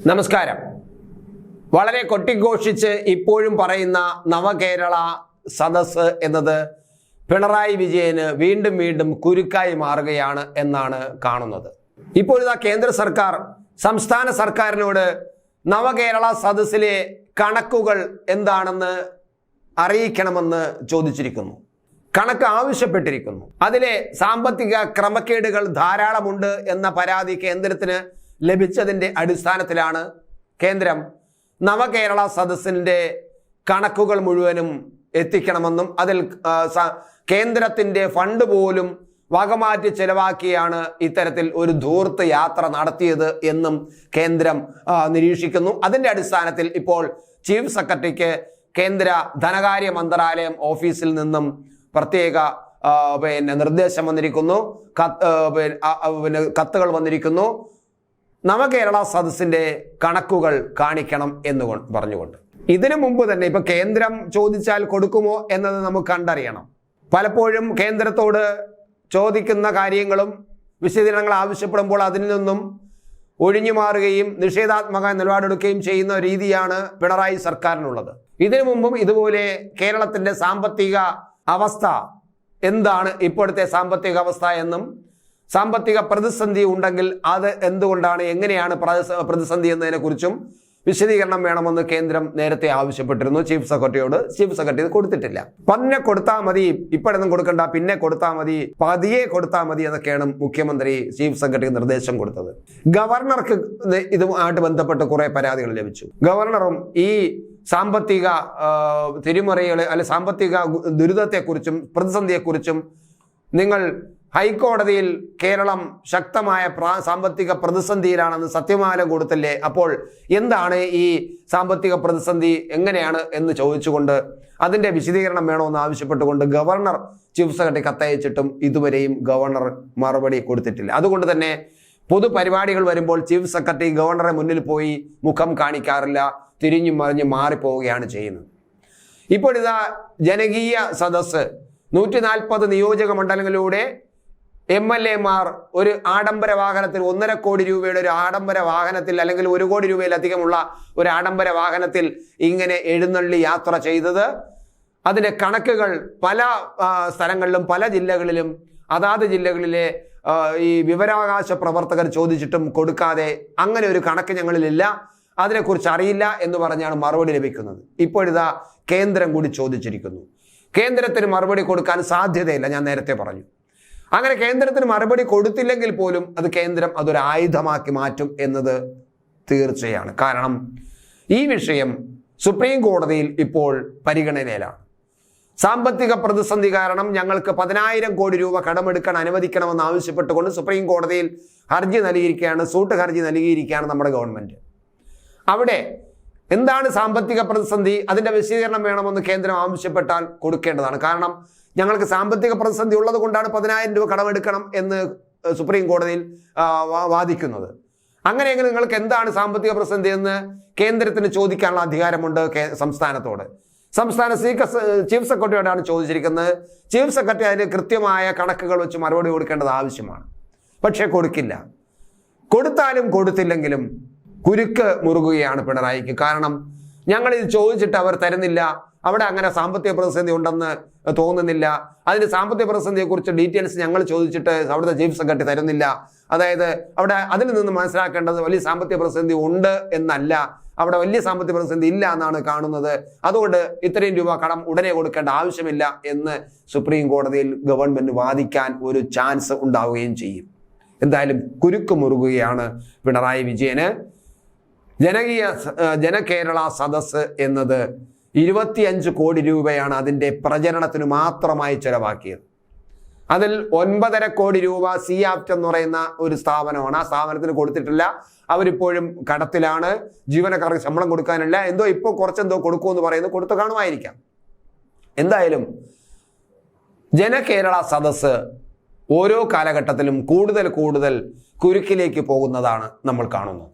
നമസ്കാരം. വളരെ കൊട്ടിഘോഷിച്ച് ഇപ്പോഴും പറയുന്ന നവകേരള സദസ് എന്നത് പിണറായി വിജയന് വീണ്ടും വീണ്ടും കുരുക്കായി മാറുകയാണ് എന്നാണ് കാണുന്നത്. ഇപ്പോഴിതാ കേന്ദ്ര സർക്കാർ സംസ്ഥാന സർക്കാരിനോട് നവകേരള സദസ്സിലെ കണക്കുകൾ എന്താണെന്ന് അറിയിക്കണമെന്ന് ചോദിച്ചിരിക്കുന്നു. കണക്ക് ആവശ്യപ്പെട്ടിരിക്കുന്നു. അതിലെ സാമ്പത്തിക ക്രമക്കേടുകൾ ധാരാളമുണ്ട് എന്ന പരാതി കേന്ദ്രത്തിന് ലഭിച്ചതിന്റെ അടിസ്ഥാനത്തിലാണ് കേന്ദ്രം നവകേരള സദസ്സിന്റെ കണക്കുകൾ മുഴുവനും എത്തിക്കണമെന്നും അതിൽ കേന്ദ്രത്തിന്റെ ഫണ്ട് പോലും വകമാറ്റി ചെലവാക്കിയാണ് ഇത്തരത്തിൽ ഒരു ധൂർത്ത് യാത്ര നടത്തിയത് എന്നും കേന്ദ്രം നിരീക്ഷിക്കുന്നു. അതിന്റെ അടിസ്ഥാനത്തിൽ ഇപ്പോൾ ചീഫ് സെക്രട്ടറിക്ക് കേന്ദ്ര ധനകാര്യ മന്ത്രാലയം ഓഫീസിൽ നിന്നും പ്രത്യേക പിന്നെ നിർദ്ദേശം വന്നിരിക്കുന്നു. കത്ത് പിന്നെ കത്തുകൾ വന്നിരിക്കുന്നു. നവകേരള സദസ്സിന്റെ കണക്കുകൾ കാണിക്കണം എന്ന് പറഞ്ഞുകൊണ്ട്. ഇതിനു മുമ്പ് തന്നെ ഇപ്പൊ കേന്ദ്രം ചോദിച്ചാൽ കൊടുക്കുമോ എന്നത് നമുക്ക് കണ്ടറിയണം. പലപ്പോഴും കേന്ദ്രത്തോട് ചോദിക്കുന്ന കാര്യങ്ങളും വിശദീകരണങ്ങൾ ആവശ്യപ്പെടുമ്പോൾ അതിൽ നിന്നും ഒഴിഞ്ഞു മാറുകയും നിഷേധാത്മക നിലപാടെടുക്കുകയും ചെയ്യുന്ന രീതിയാണ് പിണറായി സർക്കാരിനുള്ളത്. ഇതിനു മുമ്പും ഇതുപോലെ കേരളത്തിന്റെ സാമ്പത്തിക അവസ്ഥ എന്താണ് ഇപ്പോഴത്തെ സാമ്പത്തിക അവസ്ഥ എന്നും സാമ്പത്തിക പ്രതിസന്ധി ഉണ്ടെങ്കിൽ അത് എന്തുകൊണ്ടാണ്? എങ്ങനെയാണ് പ്രതിസന്ധി എന്നതിനെക്കുറിച്ചും വിശദീകരണം വേണമെന്ന് കേന്ദ്രം നേരത്തെ ആവശ്യപ്പെട്ടിരുന്നു. ചീഫ് സെക്രട്ടറിയോട് ചീഫ് സെക്രട്ടറി കൊടുത്തിട്ടില്ല. പന്നെ കൊടുത്താൽ മതി ഇപ്പോഴൊന്നും കൊടുക്കണ്ട പിന്നെ കൊടുത്താൽ മതി പതിയെ കൊടുത്താൽ മതി എന്നൊക്കെയാണ് മുഖ്യമന്ത്രി ചീഫ് സെക്രട്ടറി നിർദ്ദേശം കൊടുത്തത്. ഗവർണർക്ക് ഇതുമായിട്ട് ബന്ധപ്പെട്ട് കുറെ പരാതികൾ ലഭിച്ചു. ഗവർണറും ഈ സാമ്പത്തിക തിരിമറികളെ അല്ലെ സാമ്പത്തിക ദുരിതത്തെക്കുറിച്ചും പ്രതിസന്ധിയെക്കുറിച്ചും നിങ്ങൾ ഹൈക്കോടതിയിൽ കേരളം ശക്തമായ സാമ്പത്തിക പ്രതിസന്ധിയിലാണെന്ന് സത്യമാല കൊടുത്തല്ലേ? അപ്പോൾ എന്താണ് ഈ സാമ്പത്തിക പ്രതിസന്ധി എങ്ങനെയാണ് എന്ന് ചോദിച്ചുകൊണ്ട് അതിന്റെ വിശദീകരണം വേണമെന്ന് ആവശ്യപ്പെട്ടുകൊണ്ട് ഗവർണർ ചീഫ് സെക്രട്ടറി കത്തയച്ചിട്ടും ഇതുവരെയും ഗവർണർ മറുപടി കൊടുത്തിട്ടില്ല. അതുകൊണ്ട് തന്നെ പൊതുപരിപാടികൾ വരുമ്പോൾ ചീഫ് സെക്രട്ടറി ഗവർണറെ മുന്നിൽ പോയി മുഖം കാണിക്കാറില്ല തിരിഞ്ഞു മറിഞ്ഞ് മാറിപ്പോവുകയാണ് ചെയ്യുന്നത്. ഇപ്പോഴിതാ ജനകീയ സദസ്സ് നൂറ്റി നാൽപ്പത് നിയോജക മണ്ഡലങ്ങളിലൂടെ എം എൽ എമാർ ഒരു ആഡംബര വാഹനത്തിൽ ഒന്നര കോടി രൂപയുടെ ഒരു ആഡംബര വാഹനത്തിൽ അല്ലെങ്കിൽ ഒരു കോടി രൂപയിലധികമുള്ള ഒരു ആഡംബര വാഹനത്തിൽ ഇങ്ങനെ എഴുന്നള്ളി യാത്ര ചെയ്തത്. അതിന്റെ കണക്കുകൾ പല സ്ഥലങ്ങളിലും പല ജില്ലകളിലും അതാത് ജില്ലകളിലെ ഈ വിവരാവകാശ പ്രവർത്തകർ ചോദിച്ചിട്ടും കൊടുക്കാതെ അങ്ങനെ ഒരു കണക്ക് ഞങ്ങളിലില്ല. അതിനെക്കുറിച്ച് അറിയില്ല എന്ന് പറഞ്ഞാണ് മറുപടി ലഭിക്കുന്നത്. ഇപ്പോഴിതാ കേന്ദ്രം കൂടി ചോദിച്ചിരിക്കുന്നു. കേന്ദ്രത്തിന് മറുപടി കൊടുക്കാൻ സാധ്യതയില്ല ഞാൻ നേരത്തെ പറഞ്ഞു. അങ്ങനെ കേന്ദ്രത്തിന് മറുപടി കൊടുത്തില്ലെങ്കിൽ പോലും അത് കേന്ദ്രം അതൊരു ആയുധമാക്കി മാറ്റും എന്നത് തീർച്ചയാണ്. കാരണം ഈ വിഷയം സുപ്രീം കോടതിയിൽ ഇപ്പോൾ പരിഗണനയിലാണ്. സാമ്പത്തിക പ്രതിസന്ധി കാരണം ഞങ്ങൾക്ക് പതിനായിരം കോടി രൂപ കടമെടുക്കാൻ അനുവദിക്കണമെന്ന് ആവശ്യപ്പെട്ടുകൊണ്ട് സുപ്രീം കോടതിയിൽ ഹർജി നൽകിയിരിക്കുകയാണ് സൂട്ട് ഹർജി നൽകിയിരിക്കുകയാണ് നമ്മുടെ ഗവൺമെന്റ്. അവിടെ എന്താണ് സാമ്പത്തിക പ്രതിസന്ധി? അതിന്റെ വിശദീകരണം വേണമെന്ന് കേന്ദ്രം ആവശ്യപ്പെട്ടാൽ കൊടുക്കേണ്ടതാണ്. കാരണം ഞങ്ങൾക്ക് സാമ്പത്തിക പ്രതിസന്ധി ഉള്ളത് കൊണ്ടാണ് പതിനായിരം രൂപ കടമെടുക്കണം എന്ന് സുപ്രീം കോടതിയിൽ വാദിക്കുന്നത്. അങ്ങനെയെങ്കിൽ നിങ്ങൾക്ക് എന്താണ് സാമ്പത്തിക പ്രതിസന്ധി എന്ന് കേന്ദ്രത്തിന് ചോദിക്കാനുള്ള അധികാരമുണ്ട് സംസ്ഥാനത്തോട്. സംസ്ഥാന ചീഫ് സെക്രട്ടറിയോടാണ് ചോദിച്ചിരിക്കുന്നത്. ചീഫ് സെക്രട്ടറി അതിന് കൃത്യമായ കണക്കുകൾ വെച്ച് മറുപടി കൊടുക്കേണ്ടത് ആവശ്യമാണ്. പക്ഷേ കൊടുക്കില്ല. കൊടുത്താലും കൊടുത്തില്ലെങ്കിലും കുരുക്ക് മുറുകുകയാണ് പിണറായിക്ക്. കാരണം ഞങ്ങൾ ഇത് ചോദിച്ചിട്ട് അവർ തരുന്നില്ല. അവിടെ അങ്ങനെ സാമ്പത്തിക പ്രതിസന്ധി ഉണ്ടെന്ന് തോന്നുന്നില്ല. അതിന് സാമ്പത്തിക പ്രതിസന്ധിയെക്കുറിച്ച് ഡീറ്റെയിൽസ് ഞങ്ങൾ ചോദിച്ചിട്ട് അവിടുത്തെ ചീഫ് സെക്രട്ടറി തരുന്നില്ല. അതായത് അവിടെ അതിൽ നിന്ന് മനസ്സിലാക്കേണ്ടത് വലിയ സാമ്പത്തിക പ്രതിസന്ധി ഉണ്ട് എന്നല്ല. അവിടെ വലിയ സാമ്പത്തിക പ്രതിസന്ധി ഇല്ല എന്നാണ് കാണുന്നത്. അതുകൊണ്ട് ഇത്രയും രൂപ കടം ഉടനെ കൊടുക്കേണ്ട ആവശ്യമില്ല എന്ന് സുപ്രീം കോടതിയിൽ ഗവൺമെന്റ് വാദിക്കാൻ ഒരു ചാൻസ് ഉണ്ടാവുകയും ചെയ്യും. എന്തായാലും കുരുക്ക് മുറുകുകയാണ് പിണറായി വിജയന്. ജനകീയ ജനകേരള സദസ് എന്നത് ഇരുപത്തിയഞ്ച് കോടി രൂപയാണ് അതിന്റെ പ്രചരണത്തിന് മാത്രമായി ചെലവാക്കിയത്. അതിൽ ഒൻപതര കോടി രൂപ സി ആപ്റ്റ് എന്ന് പറയുന്ന ഒരു സ്ഥാപനമാണ്. ആ സ്ഥാപനത്തിന് കൊടുത്തിട്ടില്ല. അവരിപ്പോഴും കടത്തിലാണ്. ജീവനക്കാർക്ക് ശമ്പളം കൊടുക്കാനില്ല. എന്തോ ഇപ്പോൾ കുറച്ചെന്തോ കൊടുക്കുമെന്ന് പറയുന്നത് കൊടുത്തു കാണുമായിരിക്കാം. എന്തായാലും ജനകേരള സദസ്സ് ഓരോ കാലഘട്ടത്തിലും കൂടുതൽ കൂടുതൽ കുരുക്കിലേക്ക് പോകുന്നതാണ് നമ്മൾ കാണുന്നത്.